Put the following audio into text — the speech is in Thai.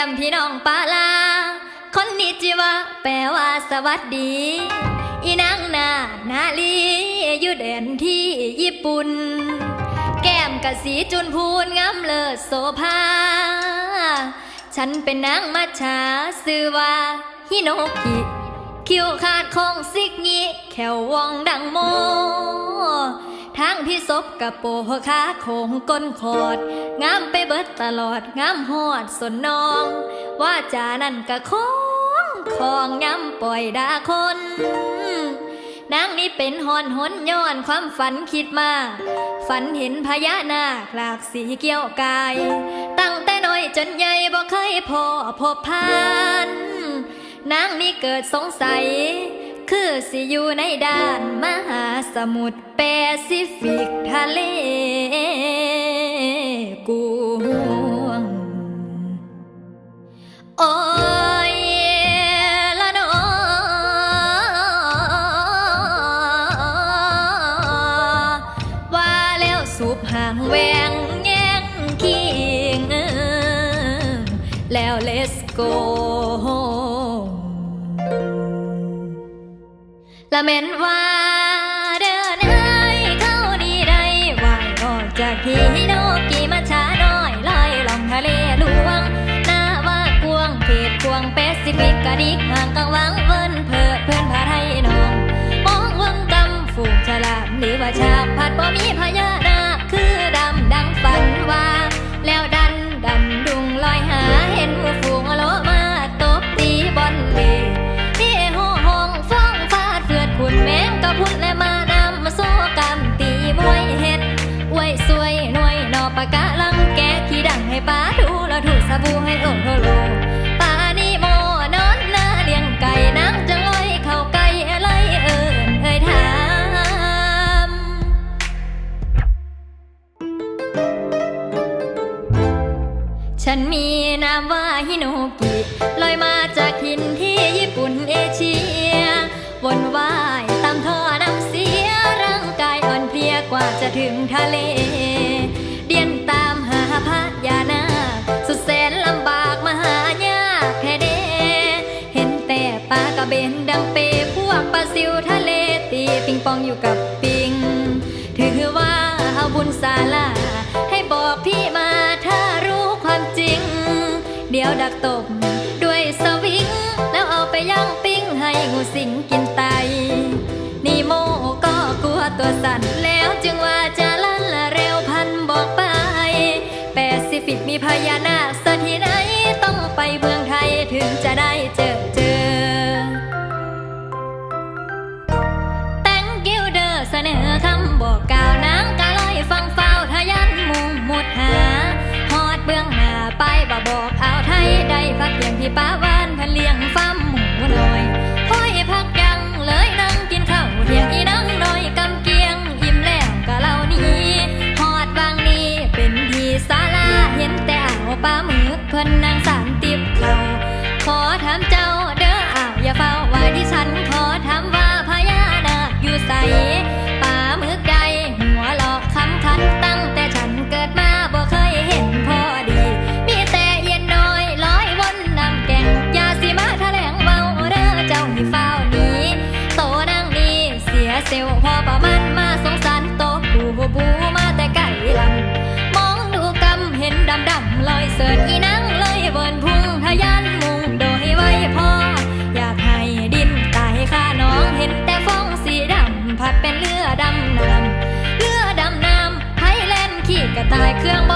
ก้มพี่น้องปาลา คนนิจิวะแปลว่าสวัสดี อีนางนานาลีอยู่แดนที่ญี่ปุ่น แก้มกะสีจุนพูนงามเลิศโสภา ฉันเป็นนางมัชชาซือว่าฮิโนกิคิวขาดของซิกนี้แขววองดังโม ทางพี่ศพกะโปขาโคงก้นขอด งามไปเบิดตลอด งามหอดสนน้อง ว่าจานั่นกะของของย้ำปล่อยดาคนนางนี้เป็นหอนหนย้อนความฝันคิดมาฝันเห็นพญานาคหลากสีเกี่ยวกาย ตั้งแต่น้อยจนใหญ่บ่เคยพอพบผ่านนางนี่เกิดสงสัย คือสิอยู่ในด้านมหาสมุทรแปซิฟิกทะเลกวงโอ้ยละนอว่าแล้วสูบห่างแหวงแย่งคิงแล้ว let's go ละเมนว่าเดินเอ้ยเข้าดีได้วายออกจากที่โนกีมาช้าน้อยลอยลองทะเลลวงหน้าว่ากวงเขตกวงแปซิฟิกกะดิกห่าง ป้าดูแล้วถูสบู่ให้โอโลโลป้านี่โมนอนหน้าเลี้ยงไก่นังจังลอยเข้าไก่อะไรเอิญเอ่ยถามฉันมีนามว่าฮิโนกิลอยมาจากถิ่นที่ญี่ปุ่นเอเชียวนว่ายตามท่อน้ำเสียร่างกายอ่อนเพลียกว่าจะถึงทะเล กระเบนดังเปพวกปลาซิวทะเลตีปิงปองอยู่กับปิง ถือว่าเอาบุญศาลา ให้บอกพี่มาถ้ารู้ความจริง เดี๋ยวดักตบด้วยสวิง แล้วเอาไปย่างปิ้งให้งูสิงกินไต นี่โมก็กลัวตัวสั่นแล้วจึงว่าจะลั่นละเร็วพันบอกไป แปซิฟิกมีพญานาค ได้พักอย่างพี่ป้าวานพันเลี้ยงฟ้าหมูน้อยห้อยพักยังเลยนั่งกินข้าวเที่ยงอีนั่งน้อยกำเกียงอิ่มแล้วก็เล่านี้หอดบางนี้เป็นที่ศาลาเห็นแต่อ่าวปลาหมึกเพิ่นนางสามติบเขาขอถามเจ้า นด์ขี่กระต่ายเครื่อง